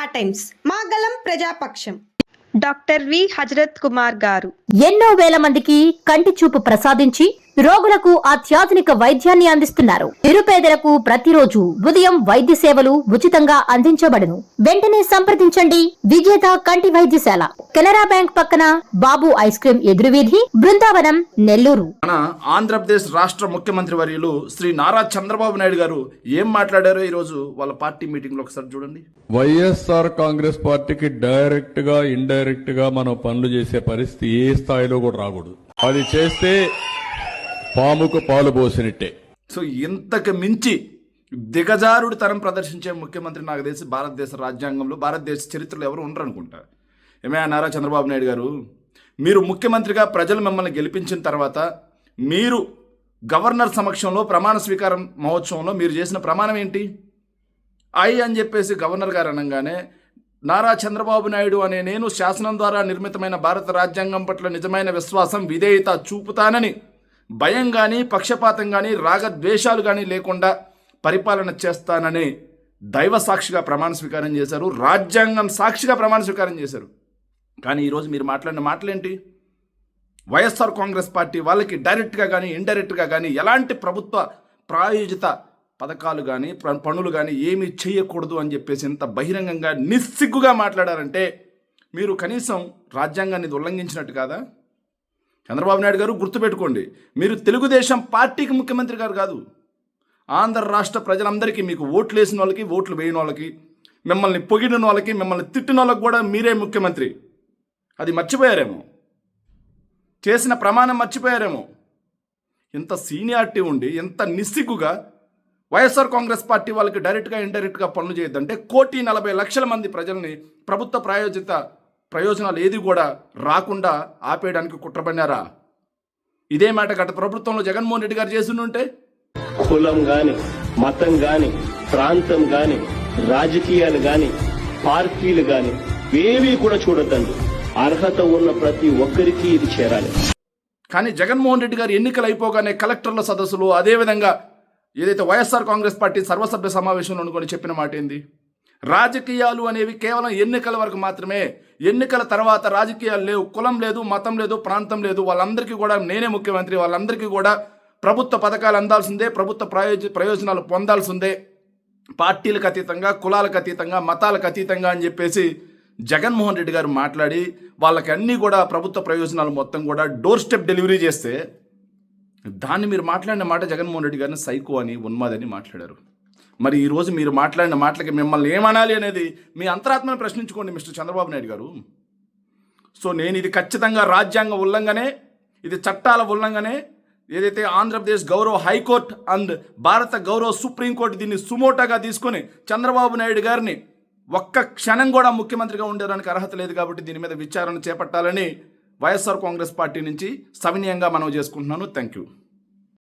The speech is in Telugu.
టైమ్స్. మా గలం ప్రజాపక్షం. Doctor V. హజరత్ కుమార్ గారు. ఎన్నో వేల మందికి కంటి చూపు ప్రసాదించి రోగులకు అత్యాధునిక వైద్యాన్ని అందిస్తున్నారు. నిరుపేదలకు ప్రతిరోజు ఉదయం వైద్య సేవలు ఉచితంగా అందించబడును. వెంటనే సంప్రదించండి. విజేత కంటి వైద్యశాల. కెనరా బ్యాంక్ పక్కన బాబు ఐస్ క్రీం ఎదురువీధి బృందావనం నెల్లూరు. మన ఆంధ్రప్రదేశ్ రాష్ట్ర ముఖ్యమంత్రి వర్యులు శ్రీ నారా చంద్రబాబు నాయుడు గారు ఏం మాట్లాడారో ఈరోజు వాళ్ళ పార్టీ మీటింగ్లో ఒకసారి చూడండి. వైఎస్ఆర్ కాంగ్రెస్ పార్టీకి డైరెక్ట్గా ఇండైరెక్ట్గా మనం పనులు చేసే పరిస్థితి ఏ స్థాయిలో కూడా రాకూడదు. అది చేస్తే పాముకు పాలు పోసినట్టే. సో ఇంతకు మించి దిగజారుడు తరం ప్రదర్శించే ముఖ్యమంత్రి నాకు తెలిసి భారతదేశ రాజ్యాంగంలో భారతదేశ చరిత్రలో ఎవరు ఉండరు అనుకుంటా ఏమయ్యా నారా చంద్రబాబు నాయుడు గారు? మీరు ముఖ్యమంత్రిగా ప్రజలు మిమ్మల్ని గెలిపించిన తర్వాత మీరు గవర్నర్ సమక్షంలో ప్రమాణ స్వీకారం మహోత్సవంలో మీరు చేసిన ప్రమాణం ఏంటి? ఐ అని చెప్పేసి గవర్నర్ గారు అనగానే నారా చంద్రబాబు నాయుడు అనే నేను శాసనం ద్వారా నిర్మితమైన భారత రాజ్యాంగం పట్ల నిజమైన విశ్వాసం విధేయత చూపుతానని భయం కానీ పక్షపాతం కానీ రాగద్వేషాలు కానీ లేకుండా పరిపాలన చేస్తానని దైవ సాక్షిగా ప్రమాణ స్వీకారం చేశారు. రాజ్యాంగం సాక్షిగా ప్రమాణ స్వీకారం చేశారు. కానీ ఈరోజు మీరు మాట్లాడిన మాటలేంటి? వైఎస్ఆర్ కాంగ్రెస్ పార్టీ వాళ్ళకి డైరెక్ట్గా కానీ ఇండైరెక్ట్గా కానీ ఎలాంటి ప్రభుత్వ ప్రాయోజిత పథకాలు కానీ పనులు కానీ ఏమీ చేయకూడదు అని చెప్పేసి ఇంత బహిరంగంగా నిస్సిగ్గుగా మాట్లాడారంటే మీరు కనీసం రాజ్యాంగాన్ని ఇది ఉల్లంఘించినట్టు కాదా? చంద్రబాబు నాయుడు గారు గుర్తుపెట్టుకోండి మీరు తెలుగుదేశం పార్టీకి ముఖ్యమంత్రి గారు కాదు. ఆంధ్ర రాష్ట్ర ప్రజలందరికీ మీకు ఓట్లు వేసిన వాళ్ళకి ఓట్లు వేయని వాళ్ళకి మిమ్మల్ని పొగిడిన వాళ్ళకి మిమ్మల్ని తిట్టిన వాళ్ళకి కూడా మీరే ముఖ్యమంత్రి. అది మర్చిపోయారేమో? చేసిన ప్రమాణం మర్చిపోయారేమో? ఇంత సీనియారిటీ ఉండి ఇంత నిస్సిగ్గుగా వైఎస్ఆర్ కాంగ్రెస్ పార్టీ వాళ్ళకి డైరెక్ట్గా ఇండైరెక్ట్గా పనులు చేయొద్దంటే కోటి నలభై లక్షల మంది ప్రజల్ని ప్రభుత్వ ప్రాయోజిత ప్రయోజనాలు ఏది కూడా రాకుండా ఆపేయడానికి కుట్రపడినారా? ఇదే మాట గత ప్రభుత్వంలో జగన్మోహన్ రెడ్డి గారు చేస్తుంటే కులం గాని మతం గాని ప్రాంతం గాని రాజకీయాలు గాని పార్టీలు గాని ఏవి కూడా చూడొద్దండి. అర్హత ఉన్న ప్రతి ఒక్కరికి ఇది చేరాలి. కానీ జగన్మోహన్ రెడ్డి గారు ఎన్నికలు అయిపోగానే కలెక్టర్ల సదస్సులు అదేవిధంగా ఏదైతే వైఎస్ఆర్ కాంగ్రెస్ పార్టీ సర్వసభ్య సమావేశంలో అనుకొని చెప్పిన మాట ఏంది? రాజకీయాలు అనేవి కేవలం ఎన్నికల వరకు మాత్రమే. ఎన్నికల తర్వాత రాజకీయాలు లేవు కులం లేదు మతం లేదు ప్రాంతం లేదు. వాళ్ళందరికీ కూడా నేనే ముఖ్యమంత్రి వాళ్ళందరికీ కూడా ప్రభుత్వ పథకాలు అందాల్సిందే ప్రభుత్వ ప్రయోజ ప్రయోజనాలు పొందాల్సిందే. పార్టీలకు అతీతంగా కులాలకు అతీతంగా మతాలకు అతీతంగా అని చెప్పేసి జగన్మోహన్ రెడ్డి గారు మాట్లాడి వాళ్ళకి అన్నీ కూడా ప్రభుత్వ ప్రయోజనాలు మొత్తం కూడా డోర్ స్టెప్ డెలివరీ చేస్తే దాన్ని మీరు మాట్లాడిన మాట జగన్మోహన్ రెడ్డి గారిని సైకో అని ఉన్మాదని మాట్లాడారు. మరి ఈరోజు మీరు మాట్లాడిన మాటలకి మిమ్మల్ని ఏమనాలి అనేది మీ అంతరాత్మను ప్రశ్నించుకోండి మిస్టర్ చంద్రబాబు నాయుడు గారు. సో నేను ఇది ఖచ్చితంగా రాజ్యాంగ ఉల్లంఘనే ఇది చట్టాల ఉల్లంఘనే ఏదైతే ఆంధ్రప్రదేశ్ గౌరవ హైకోర్టు అండ్ భారత గౌరవ సుప్రీంకోర్టు దీన్ని సుమోటాగా తీసుకొని చంద్రబాబు నాయుడు గారిని ఒక్క క్షణం కూడా ముఖ్యమంత్రిగా ఉండడానికి అర్హత లేదు కాబట్టి దీని మీద విచారణ చేపట్టాలని వైఎస్ఆర్ కాంగ్రెస్ పార్టీ నుంచి సవినీయంగా మనం చేసుకుంటున్నాను. Thank you